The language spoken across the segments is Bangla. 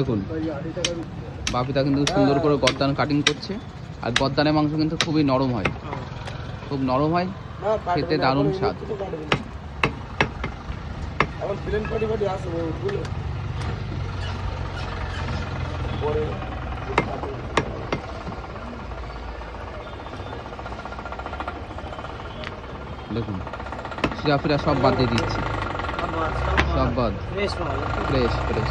দেখুন বাপিদা কিন্তু সুন্দর করে গদ্দান কাটিং করছে আর গদ্দানের মাংস কিন্তু খুবই নরম হয়। খুব নরম হয় খেতে দারুণ স্বাদ। দেখুন শিরা ফিরা সব বাদ দিয়ে দিচ্ছি। সব বাদ। ফ্রেশ ফ্রেশ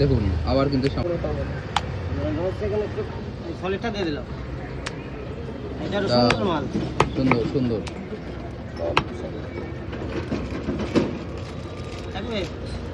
দেখুন আবার কিন্তু সাম- সলিডটা দিয়ে দিলাম। এটা সুন্দর সুন্দর